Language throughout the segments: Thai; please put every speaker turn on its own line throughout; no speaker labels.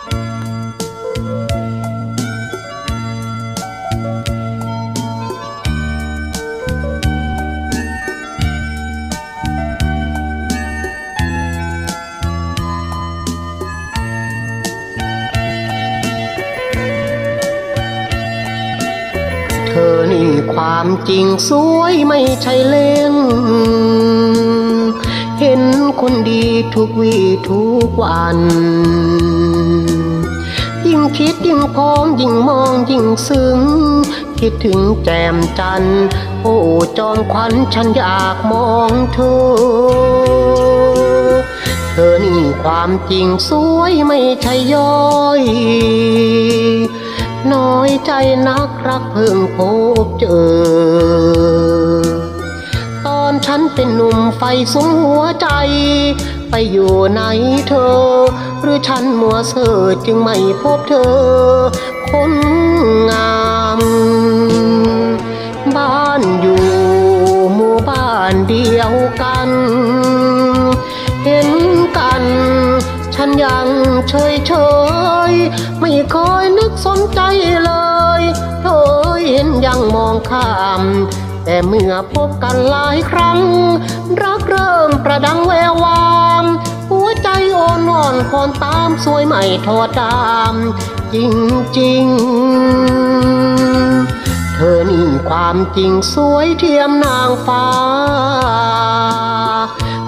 เธอนี่ความจริงสวยไม่ใช่เล่น เห็นคนดีทุกวี่ทุกวัน ยิ่งคิดยิ่งพ้องยิ่งมองยิ่งซึ้ง คิดถึงแจ่มจันทร์โอ้จอมขวัญฉันอยากมองเธอ เธอนี่ความจริงสวยไม่ใช่ย้อยน้อยใจนักรักเพิ่งพบเจอ เป็นหนุ่มไฟสุมหัวใจ ไปอยู่ไหนเธอ หรือฉันมัวเสือจึงไม่พบเธอ คนงาม บ้านอยู่หมู่บ้านเดียวกัน เห็นกัน ฉันยังเฉยเฉยไม่เคยนึกสนใจเลยเคยเห็นยังมองข้าม แต่เมื่อพบกันหลายครั้ง รักเริ่มประดังแวววาม หัวใจอ่อนอ่อนคอนตามสวยไม่ทอดตามจริงจริง เธอนี่ความจริงสวยเทียมนางฟ้า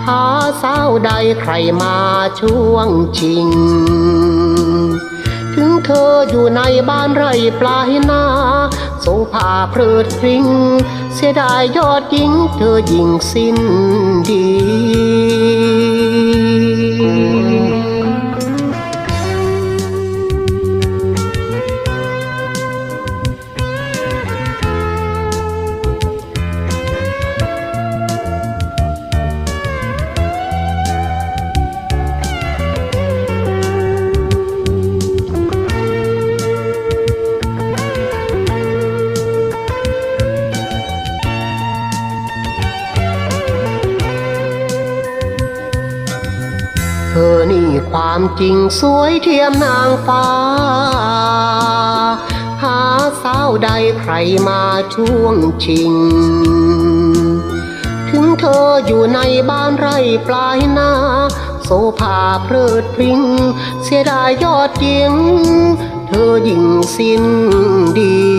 หาสาวใดใครมาช่วงชิง ถึงเธออยู่ในบ้านไรปลายนา งผ่าเพลิดพริ้งเสียดายยอดหญิงเธอยิงสิ้นดี ความจริงสวยเทียมนางฟ้า หาสาวใดใครมาช่วงชิง ถึงเธออยู่ในบ้านไรปลายนาโซภาเพลิดพริ้งเสียดายยอดเยิงเธอยิ่งสิ้นดี